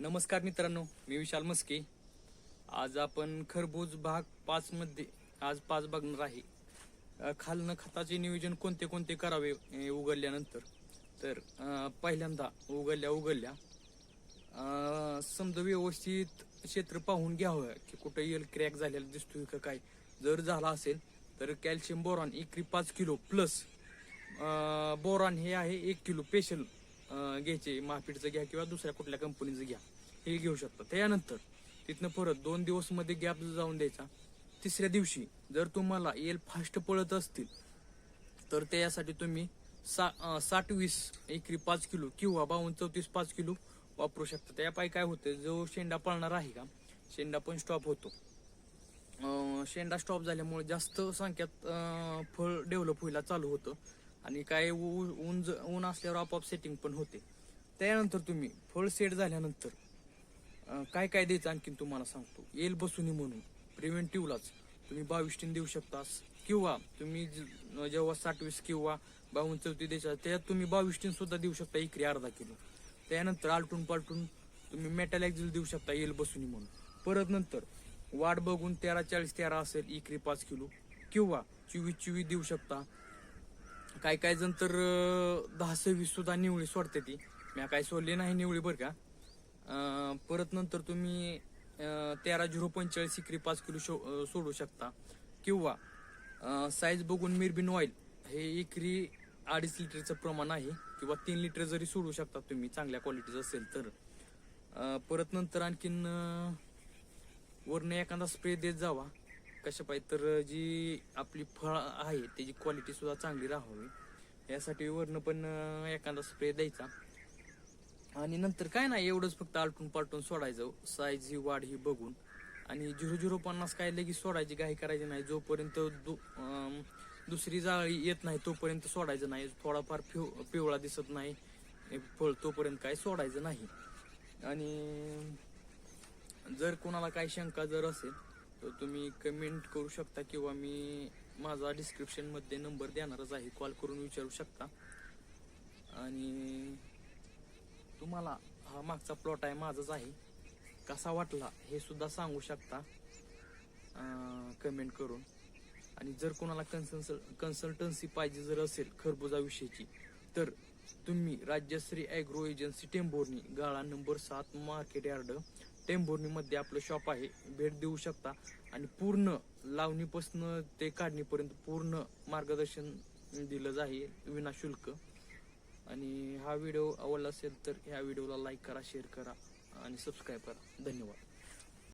नमस्कार मित्रांनो मी विशाल मस्के आज आपण खरबूज भाग पाच मध्ये आज पाच बघणार आहे. खालनं खताचे नियोजन कोणते कोणते करावे उघडल्यानंतर. तर पहिल्यांदा उघडल्या उघडल्या. समजा व्यवस्थित क्षेत्र पाहून घ्यावं की कुठं येल क्रॅक झालेला दिसतोय का काय. जर झाला असेल तर कॅल्शियम बोरॉन एकरी पाच किलो प्लस बोरॉन हे आहे एक किलो स्पेशल घ्यायचे महापीठचं घ्या किंवा दुसऱ्या कुठल्या कंपनीचं घ्या. हे घेऊ शकता. त्यानंतर तिथनं परत दोन दिवसमध्ये गॅप जाऊन द्यायचा. तिसऱ्या दिवशी जर तुम्हाला येल फास्ट पळत असतील तर त्यासाठी तुम्ही सा साठ वीस एकरी पाच किलो किंवा बावन्न चौतीस पाच किलो वापरू शकता. त्यापायी काय होतं जो शेंडा पळणार आहे का शेंडा पण स्टॉप होतो. शेंडा स्टॉप झाल्यामुळे जास्त संख्यात फळ डेव्हलप व्हायला चालू होतं. आणि काय ऊ- ऊन ज- ऊन असल्यावर आपोआप सेटिंग पण होते. त्यानंतर तुम्ही फळ सेट झाल्यानंतर काय काय द्यायचं आणखीन तुम्हाला सांगतो. येल बसुनी म्हणून प्रिव्हेंटिव्हलाच तुम्ही बावीस टीन देऊ शकता किंवा तुम्ही जेव्हा साठवीस किंवा बावन्न चौथी द्यायचा त्यात तुम्ही बावीस टीन सुद्धा देऊ शकता इकरी अर्धा किलो. त्यानंतर आलटून पालटून तुम्ही मेटॅलॅक्झिल देऊ शकता येल बसुनी म्हणून. परत नंतर वाट बघून तेरा चाळीस तेरा असेल इकरी पाच किलो. किंवा चोवीस चोवीस देऊ शकता. काय काय जण तर दहा सव्वीस सुद्धा निवळी सोडते ती. मी काय सोडली नाही निवळी बरं का. अं, परत नंतर तुम्ही अं, तेरा झिरो पंचेचाळीस इकरी पाच किलो शो- अं, सोडू शकता. किंवा साईज बघून मिरबिन ऑइल हे इकरी अडीच लिटरचं प्रमाण आहे. किंवा तीन लिटर जरी सोडू शकता तुम्ही चांगल्या क्वालिटीचं असेल तर. अं, परत नंतर आणखीन अं, वरनं एखादा स्प्रे देत जावा. कशा पाहिजे? तर जी आपली फळ आहे त्याची क्वालिटी सुद्धा चांगली राहावी. यासाठी वरनं पण एखादा स्प्रे द्यायचा. आणि नंतर काय नाही एवढंच फक्त आलटून पालटून सोडायचं. साईज ही वाढ ही बघून. आणि झिरो झिरो पन्नास काय लगेच सोडायची काही करायची नाही. जोपर्यंत दु- दुसरी जाळी येत नाही तोपर्यंत सोडायचं नाही. थोडाफार पिव पिवळा दिसत नाही. हे फळ तोपर्यंत काय सोडायचं नाही. आणि जर कोणाला काही शंका जर असेल तर तुम्ही कमेंट करू शकता किंवा मी माझा डिस्क्रिप्शनमध्ये नंबर देणारच आहे. कॉल करून विचारू शकता. आणि तुम्हाला हा मागचा प्लॉट आहे माझाच आहे. कसा वाटला हे सुद्धा सांगू शकता कमेंट करून. आणि जर कोणाला कन्सल्स कन्सल्टन्सी पाहिजे जर असेल खरबुजाविषयीची तर तुम्ही राज्यश्री ॲग्रो एजन्सी टेंभोर्णी गाळा नंबर सात मार्केट यार्ड टेंभोर्णीमध्ये आपलं शॉप आहे. भेट देऊ शकता. आणि पूर्ण लावणीपासून ते काढणीपर्यंत पूर्ण मार्गदर्शन दिलं जाईल. विनाशुल्क आणि हा व्हिडिओ आवडला असेल तर ह्या व्हिडिओला लाईक करा शेअर करा आणि सबस्क्राईब करा. धन्यवाद.